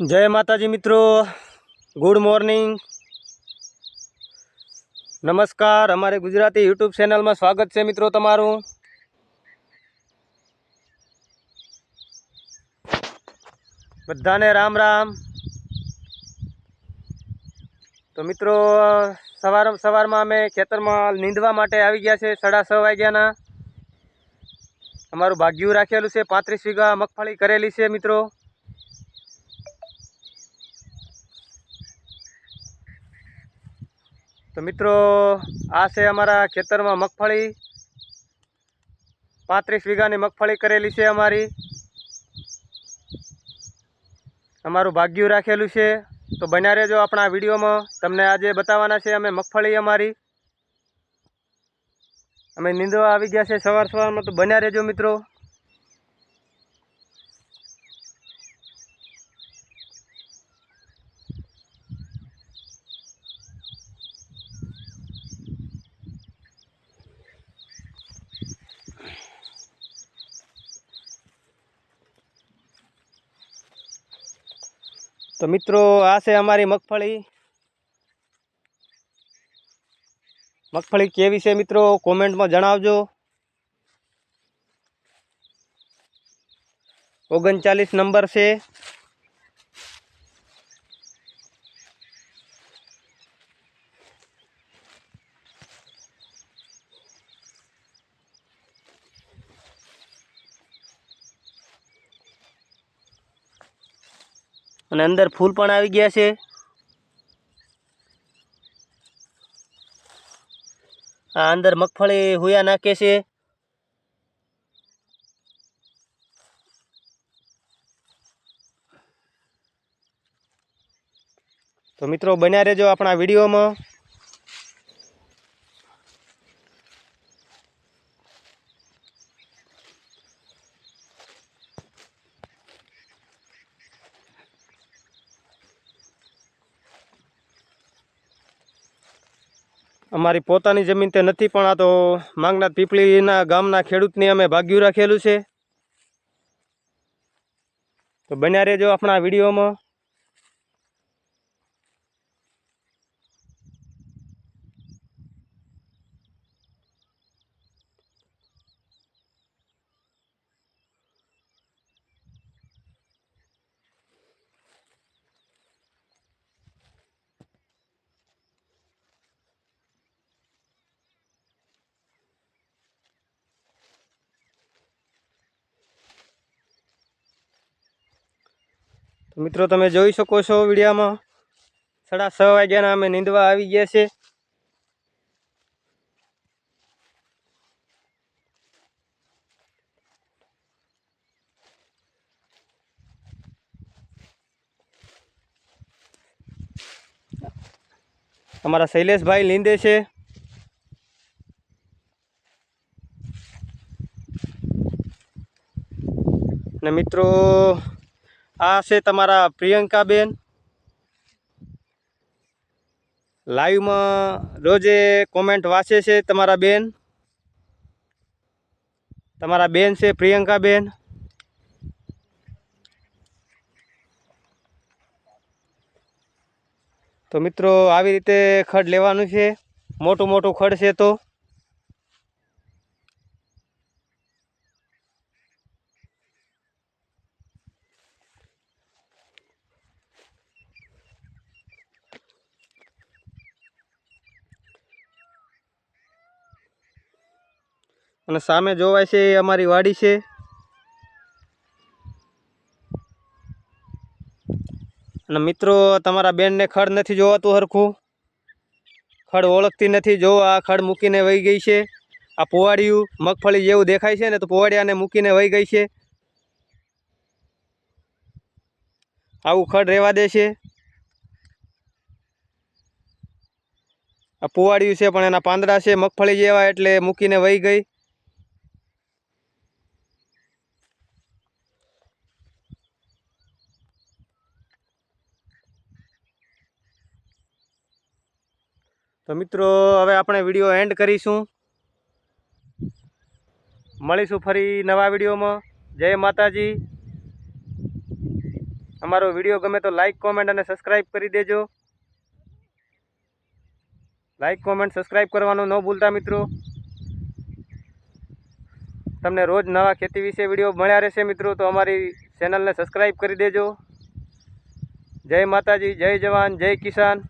જય માતાજી મિત્રો. ગુડ મોર્નિંગ નમસ્કાર. અમારી ગુજરાતી યુટ્યુબ ચેનલમાં સ્વાગત છે મિત્રો તમારું. બધાને રામ રામ. તો મિત્રો, સવાર સવારમાં અમે ખેતરમાં નીંદવા માટે આવી ગયા છે સાડા છ વાગ્યાના. અમારું ભાગ્યું રાખેલું છે, પાંત્રીસ વીઘા મગફળી કરેલી છે મિત્રો. તો મિત્રો, આ છે અમારા ખેતરમાં મગફળી. પાંત્રીસ વીઘાની મગફળી કરેલી છે અમારી. અમારું ભાગ્યું રાખેલું છે. તો બન્યા રહેજો આપણા વિડીયોમાં. તમને આજે બતાવવાના છે અમે મગફળી અમારી. અમે નીંદવા આવી ગયા છે સવાર સવારમાં. તો બન્યા રહેજો મિત્રો. તો મિત્રો, આ છે અમારી મગફળી. મગફળી કેવી છે મિત્રો? કોમેન્ટમાં જણાવજો. ઓગણચાલીસ નંબર છે. અને અંદર ફૂલ પણ આવી ગયા છે. આ અંદર મગફળી હુયા નાખે છે. તો મિત્રો બન્યા રહેજો આપણા વિડીયોમાં. અમારી પોતાની જમીન તે નથી, પણ આ તો માંગનાથ પીપળીના ગામના ખેડૂતને અમે ભાગ્યું રાખેલું છે. તો બન્યા રહેજો આપણા વિડીયોમાં. મિત્રો, તમે જોઈ શકો છો વિડીયામાં. સાડા છ વાગ્યાના અમે નીંદવા આવી ગયા છે. અમારા શૈલેષભાઈ લીંદે છે. ને મિત્રો આ છે તમારા પ્રિયંકાબેન. લાઈવમાં રોજે કોમેન્ટ વાંચે છે તમારા બેન. તમારા બેન છે પ્રિયંકાબેન. તો મિત્રો, આવી રીતે ખડ લેવાનું છે. મોટું મોટું ખડ છે તો. અને સામે જોવાય છે એ અમારી વાડી છે. અને મિત્રો, તમારા બેનને ખડ નથી જોવાતું હરખું. ખડ ઓળખતી નથી. જો આ ખડ મૂકીને વહી ગઈ છે. આ પોવાડિયું મગફળી જેવું દેખાય છે ને, તો પોવાડિયાને મૂકીને વહી ગઈ છે. આવું ખડ રહેવા દે છે. આ પોવાડિયું છે, પણ એના પાંદડા છે, મગફળી જેવા, એટલે મૂકીને વહી ગઈ. તો મિત્રો, હવે આપણે વીડિયો એન્ડ કરીશું. મળીશું ફરી નવા વિડીયોમાં. જય માતાજી. અમારો વીડિયો ગમે તો લાઈક કોમેન્ટ અને સબસ્ક્રાઈબ કરી દેજો. લાઈક કોમેન્ટ સબસ્ક્રાઈબ કરવાનું ન ભૂલતા મિત્રો. તમને રોજ નવા ખેતી વિશે વીડિયો મળ્યા રહેશે મિત્રો, તો અમારી ચેનલને સબસ્ક્રાઈબ કરી દેજો. જય માતાજી, જય જવાન, જય કિસાન.